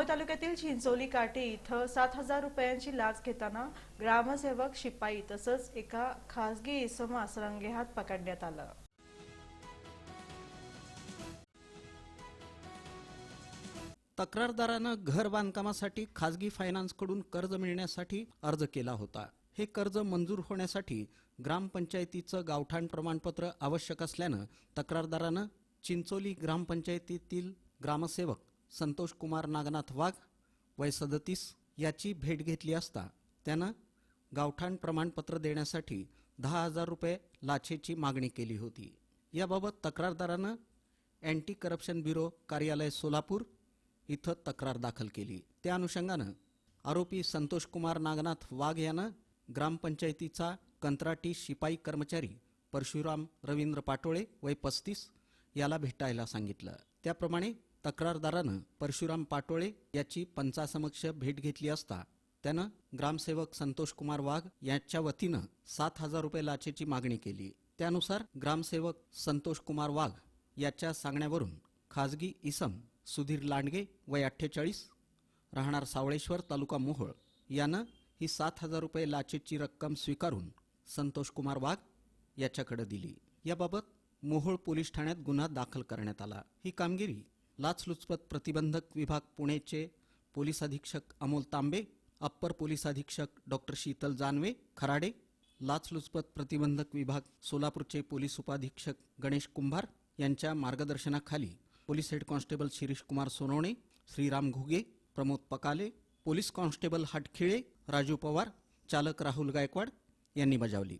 मोहोळ तालुक्यातील चिंचोली काटे इथं सात हजार रुपयांची लाच घेताना ग्रामसेवक शिपाई तसंच एका खासगी इसमास रंगेहात पकडण्यात आलं. तक्रारदारानं घर बांधकामासाठी खाजगी फायनान्सकडून कर्ज मिळण्यासाठी अर्ज केला होता. हे कर्ज मंजूर होण्यासाठी ग्रामपंचायतीचं गावठाण प्रमाणपत्र आवश्यक असल्यानं तक्रारदारानं चिंचोली ग्रामपंचायतीतील ग्रामसेवक संतोष कुमार नागनाथ वाघ वय सदतीस याची भेट घेतली असता त्यानं गावठाण प्रमाणपत्र देण्यासाठी दहा हजार रुपये लाचेची मागणी केली होती. याबाबत तक्रारदारानं अँटी करप्शन ब्युरो कार्यालय सोलापूर इथं तक्रार दाखल केली. त्या अनुषंगानं आरोपी संतोष कुमार नागनाथ वाघ यानं ग्रामपंचायतीचा कंत्राटी शिपाई कर्मचारी परशुराम रवींद्र पाटोळे वय पस्तीस याला भेटायला सांगितलं. त्याप्रमाणे तक्रारदारानं परशुराम पाटोळे याची पंचासमक्ष भेट घेतली असता त्यानं ग्रामसेवक संतोष कुमार वाघ यांच्या वतीनं सात हजार रुपये लाचेची मागणी केली. त्यानुसार ग्रामसेवक संतोष कुमार वाघ याच्या सांगण्यावरून खाजगी इसम सुधीर लांडगे वय अठ्ठेचाळीस राहणार सावळेश्वर तालुका मोहोळ यानं ही सात हजार रुपये लाचेची रक्कम स्वीकारून संतोष कुमार वाघ याच्याकडे दिली. याबाबत मोहोळ पोलीस ठाण्यात गुन्हा दाखल करण्यात आला. ही कामगिरी लाचलुचपत प्रतिबंधक विभाग पुणेचे पोलीस अधीक्षक अमोल तांबे अप्पर पोलीस अधीक्षक डॉक्टर शीतल जानवे खराडे लाचलुचपत प्रतिबंधक विभाग सोलापूरचे पोलीस उपाधीक्षक गणेश कुंभार यांच्या मार्गदर्शनाखाली police head constable Shirish Kumar Sonawane Shriram Ghuge Pramod Pakale police constable Hatkhile Raju Pawar चालक राहुल गायकवाड यांनी बजावली.